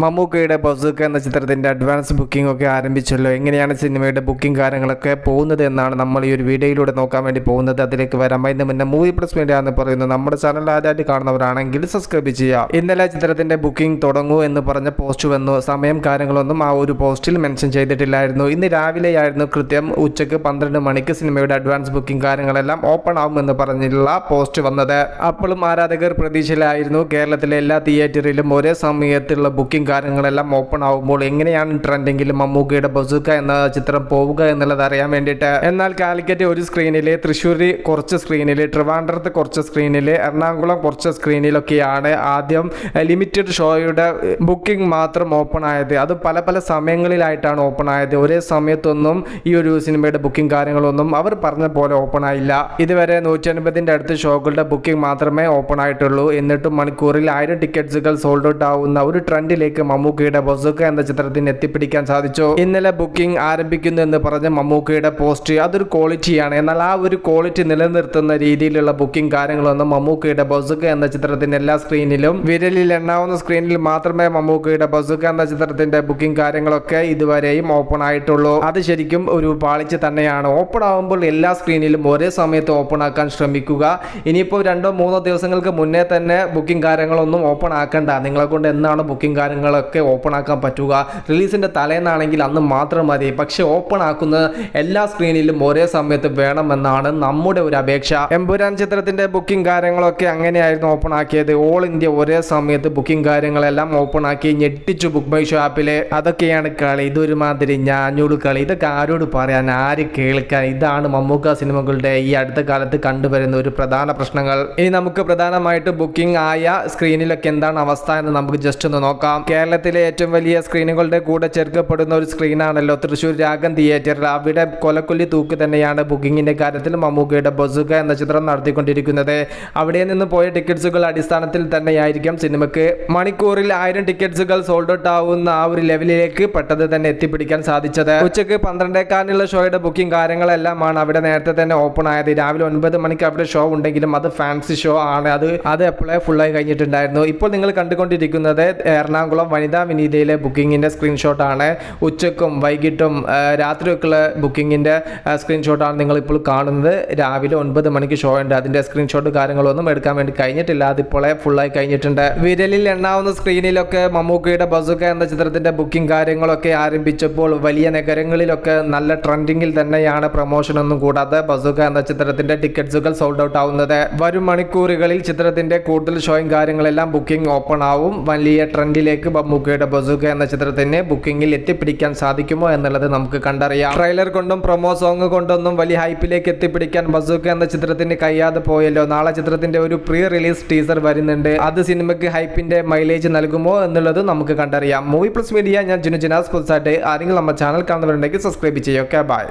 മമ്മൂക്കയുടെ ബസുക്ക എന്ന ചിത്രത്തിന്റെ അഡ്വാൻസ് ബുക്കിംഗ് ഒക്കെ ആരംഭിച്ചല്ലോ. എങ്ങനെയാണ് സിനിമയുടെ ബുക്കിംഗ് കാര്യങ്ങളൊക്കെ പോകുന്നത് എന്നാണ് നമ്മൾ ഈ ഒരു വീഡിയോയിലൂടെ നോക്കാൻ വേണ്ടി പോകുന്നത്. അതിലേക്ക് വരാം. അതിന് മുന്നേ മൂവി പ്ലസ് മീഡിയ എന്ന് പറയുന്നത് നമ്മുടെ ചാനൽ ആദ്യമായിട്ട് കാണുന്നവരാണെങ്കിൽ സബ്സ്ക്രൈബ് ചെയ്യുക. ഇന്നലെ ചിത്രത്തിന്റെ ബുക്കിംഗ് തുടങ്ങൂ എന്ന് പറഞ്ഞ പോസ്റ്റ് വന്നു. സമയം കാര്യങ്ങളൊന്നും ആ ഒരു പോസ്റ്റിൽ മെൻഷൻ ചെയ്തിട്ടില്ലായിരുന്നു. ഇന്ന് രാവിലെയായിരുന്നു കൃത്യം. ഉച്ചയ്ക്ക് പന്ത്രണ്ട് മണിക്ക് സിനിമയുടെ അഡ്വാൻസ് ബുക്കിംഗ് കാര്യങ്ങളെല്ലാം ഓപ്പൺ എന്ന് പറഞ്ഞിട്ടുള്ള പോസ്റ്റ് വന്നത്. അപ്പോഴും ആരാധകർ പ്രതീക്ഷയിലായിരുന്നു. കേരളത്തിലെ എല്ലാ തിയേറ്ററിലും ഒരേ സമയത്തുള്ള ബുക്കിംഗ് കാര്യങ്ങളെല്ലാം ഓപ്പൺ ആവുമ്പോൾ എങ്ങനെയാണ് ട്രെൻഡെങ്കിലും മമ്മൂക്കയുടെ ബസുക്ക എന്ന ചിത്രം പോവുക എന്നുള്ളത് അറിയാൻ വേണ്ടിയിട്ട്. എന്നാൽ കാലിക്കറ്റ് ഒരു സ്ക്രീനിൽ തൃശ്ശൂർ കുറച്ച് സ്ക്രീനിൽ ട്രിവാൻഡ്രത്ത് കുറച്ച് സ്ക്രീനിൽ എറണാകുളം കുറച്ച് സ്ക്രീനിലൊക്കെയാണ് ആദ്യം ലിമിറ്റഡ് ഷോയുടെ ബുക്കിംഗ് മാത്രം ഓപ്പൺ ആയത്. അത് പല പല സമയങ്ങളിലായിട്ടാണ് ഓപ്പൺ ആയത്. ഒരേ സമയത്തൊന്നും ഈ ഒരു സിനിമയുടെ ബുക്കിംഗ് കാര്യങ്ങളൊന്നും അവർ പറഞ്ഞ പോലെ ഓപ്പൺ ആയില്ല. ഇതുവരെ നൂറ്റി അൻപതിന്റെ അടുത്ത് ഷോകളുടെ ബുക്കിംഗ് മാത്രമേ ഓപ്പൺ ആയിട്ടുള്ളൂ. എന്നിട്ടും മണിക്കൂറിൽ ആയിരം ടിക്കറ്റ്സുകൾ സോൾഡ് ഔട്ട് ആവുന്ന ഒരു ട്രെൻഡിലേക്ക് മമ്മൂക്കയുടെ ബസുക്ക എന്ന ചിത്രത്തിന് എത്തിപ്പിടിക്കാൻ സാധിച്ചു. ഇന്നലെ ബുക്കിംഗ് ആരംഭിക്കുന്നു എന്ന് പറഞ്ഞ മമ്മൂക്കയുടെ പോസ്റ്റ് അതൊരു ക്വാളിറ്റിയാണ്. എന്നാൽ ആ ഒരു ക്വാളിറ്റി നിലനിർത്തുന്ന രീതിയിലുള്ള ബുക്കിംഗ് കാര്യങ്ങളൊന്നും മമ്മൂക്കയുടെ ബസുക്ക എന്ന ചിത്രത്തിന്റെ എല്ലാ സ്ക്രീനിലും വിരലിൽ എണ്ണാവുന്ന സ്ക്രീനിൽ മാത്രമേ മമ്മൂക്കയുടെ ബസുക്ക എന്ന ചിത്രത്തിന്റെ ബുക്കിംഗ് കാര്യങ്ങളൊക്കെ ഇതുവരെയും ഓപ്പൺ ആയിട്ടുള്ളൂ. അത് ശരിക്കും ഒരു പാളിച്ച തന്നെയാണ്. ഓപ്പൺ ആകുമ്പോൾ എല്ലാ സ്ക്രീനിലും ഒരേ സമയത്ത് ഓപ്പൺ ആക്കാൻ ശ്രമിക്കുക. ഇനിയിപ്പോൾ രണ്ടോ മൂന്നോ ദിവസങ്ങൾക്ക് മുന്നേ തന്നെ ബുക്കിംഗ് കാര്യങ്ങളൊന്നും ഓപ്പൺ ആക്കണ്ട. നിങ്ങളെ കൊണ്ട് എന്നാണ് ബുക്കിംഗ് കാര്യങ്ങളൊക്കെ ഓപ്പൺ ആക്കാൻ പറ്റുക. റിലീസിന്റെ തലേന്നാണെങ്കിൽ അന്ന് മാത്രം മതി. പക്ഷേ ഓപ്പൺ ആക്കുന്നത് എല്ലാ സ്ക്രീനിലും ഒരേ സമയത്ത് വേണമെന്നാണ് നമ്മുടെ ഒരു അപേക്ഷ. എമ്പുരാൻ ചിത്രത്തിന്റെ ബുക്കിംഗ് കാര്യങ്ങളൊക്കെ അങ്ങനെയായിരുന്നു ഓപ്പൺ ആക്കിയത് ഓൾ ഇന്ത്യ ഒരേ സമയത്ത് ബുക്കിംഗ് കാര്യങ്ങളെല്ലാം ഓപ്പൺ ആക്കി ഞെട്ടിച്ചു ബുക്ക് മൈ ഷോപ്പിലെ. അതൊക്കെയാണ് കളി. ഇതൊരുമാതിരി ഞാഞ്ഞൂട് കളി. ഇതൊക്കെ ആരോട് പറയാൻ? ആര് കേൾക്കാൻ? ഇതാണ് മമ്മൂക്ക സിനിമകളുടെ ഈ അടുത്ത കാലത്ത് കണ്ടുവരുന്ന ഒരു പ്രധാന പ്രശ്നങ്ങൾ. ഇനി നമുക്ക് പ്രധാനമായിട്ട് ബുക്കിംഗ് ആയ സ്ക്രീനിലൊക്കെ എന്താണ് അവസ്ഥ എന്ന് നമുക്ക് ജസ്റ്റ് ഒന്ന് നോക്കാം. കേരളത്തിലെ ഏറ്റവും വലിയ സ്ക്രീനുകളുടെ കൂടെ ചേർക്കപ്പെടുന്ന ഒരു സ്ക്രീനാണല്ലോ തൃശ്ശൂർ രാഗം തിയേറ്റർ അവിടെ കൊലക്കൊല്ലി തൂക്ക് തന്നെയാണ് ബുക്കിങ്ങിന്റെ കാര്യത്തിൽ മമ്മൂക്കയുടെ ബസുക എന്ന ചിത്രം നടത്തിക്കൊണ്ടിരിക്കുന്നത്. അവിടെ നിന്ന് പോയ ടിക്കറ്റ്സുകൾ അടിസ്ഥാനത്തിൽ തന്നെയായിരിക്കും സിനിമയ്ക്ക് മണിക്കൂറിൽ ആയിരം ടിക്കറ്റ്സുകൾ സോൾഡ് ഔട്ട് ആവുന്ന ആ ഒരു ലെവലിലേക്ക് പെട്ടെന്ന് തന്നെ എത്തിപ്പിടിക്കാൻ സാധിച്ചത്. ഉച്ചയ്ക്ക് പന്ത്രണ്ടേക്കാനുള്ള ഷോയുടെ ബുക്കിംഗ് കാര്യങ്ങളെല്ലാമാണ് അവിടെ നേരത്തെ തന്നെ ഓപ്പൺ ആയത്. രാവിലെ ഒൻപത് മണിക്ക് അവിടെ ഷോ ഉണ്ടെങ്കിലും അത് ഫാൻസി ഷോ ആണ്. അത് അത് എപ്പോഴേ ഫുള്ളായി കഴിഞ്ഞിട്ടുണ്ടായിരുന്നു. ഇപ്പോൾ നിങ്ങൾ കണ്ടുകൊണ്ടിരിക്കുന്നത് എറണാകുളം വനിതാ വിനീതയിലെ ബുക്കിങ്ങിന്റെ സ്ക്രീൻഷോട്ടാണ് ഉച്ചക്കും വൈകിട്ടും രാത്രിയൊക്കെയുള്ള ബുക്കിങ്ങിന്റെ സ്ക്രീൻഷോട്ടാണ് നിങ്ങളിപ്പോൾ കാണുന്നത്. രാവിലെ ഒൻപത് മണിക്ക് ഷോ ഉണ്ട്. അതിന്റെ സ്ക്രീൻഷോട്ട് കാര്യങ്ങളൊന്നും എടുക്കാൻ വേണ്ടി കഴിഞ്ഞിട്ടില്ല. അതിപ്പോഴേ ഫുള്ളായി കഴിഞ്ഞിട്ടുണ്ട്. വിരലിൽ എണ്ണാവുന്ന സ്ക്രീനിലൊക്കെ മമ്മൂക്കയുടെ ബസുക എന്ന ചിത്രത്തിന്റെ ബുക്കിംഗ് കാര്യങ്ങളൊക്കെ ആരംഭിച്ചപ്പോൾ വലിയ നഗരങ്ങളിലൊക്കെ നല്ല ട്രെൻഡിങ്ങിൽ തന്നെയാണ് പ്രൊമോഷൻ ഒന്നും കൂടാതെ ബസുക എന്ന ചിത്രത്തിന്റെ ടിക്കറ്റ്സുകൾ സോൾഡ് ഔട്ട് ആവുന്നത്. വരും മണിക്കൂറുകളിൽ ചിത്രത്തിന്റെ കൂടുതൽ ഷോയും കാര്യങ്ങളെല്ലാം ബുക്കിംഗ് ഓപ്പൺ ആവും. വലിയ ട്രെൻഡിലേക്ക് മമ്മൂക്കയുടെ ബസൂക്ക എന്ന ചിത്രത്തിന് ബുക്കിംഗിൽ എത്തിപ്പിടിക്കാൻ സാധിക്കുമോ എന്നുള്ളത് നമുക്ക് കണ്ടറിയാം. ട്രെയിലർ കൊണ്ടും പ്രൊമോ സോങ് കൊണ്ടൊന്നും വലിയ ഹൈപ്പിലേക്ക് എത്തിപ്പിടിക്കാൻ ബസൂക്ക എന്ന ചിത്രത്തിന് കഴിയാതെ പോയല്ലോ. നാളെ ചിത്രത്തിന്റെ ഒരു പ്രീ റിലീസ് ടീസർ വരുന്നുണ്ട്. അത് സിനിമയ്ക്ക് ഹൈപ്പിന്റെ മൈലേജ് നൽകുമോ എന്നുള്ളത് നമുക്ക് കണ്ടറിയാം. മൂവി പ്ലസ് മീഡിയ ഞാൻ ജിനു ജിനാസ് പുതുസായിട്ട്. ആരെങ്കിലും നമ്മുടെ ചാനൽ കാണുന്നവരുണ്ടെങ്കിൽ സബ്സ്ക്രൈബ് ചെയ്യുക. ബൈ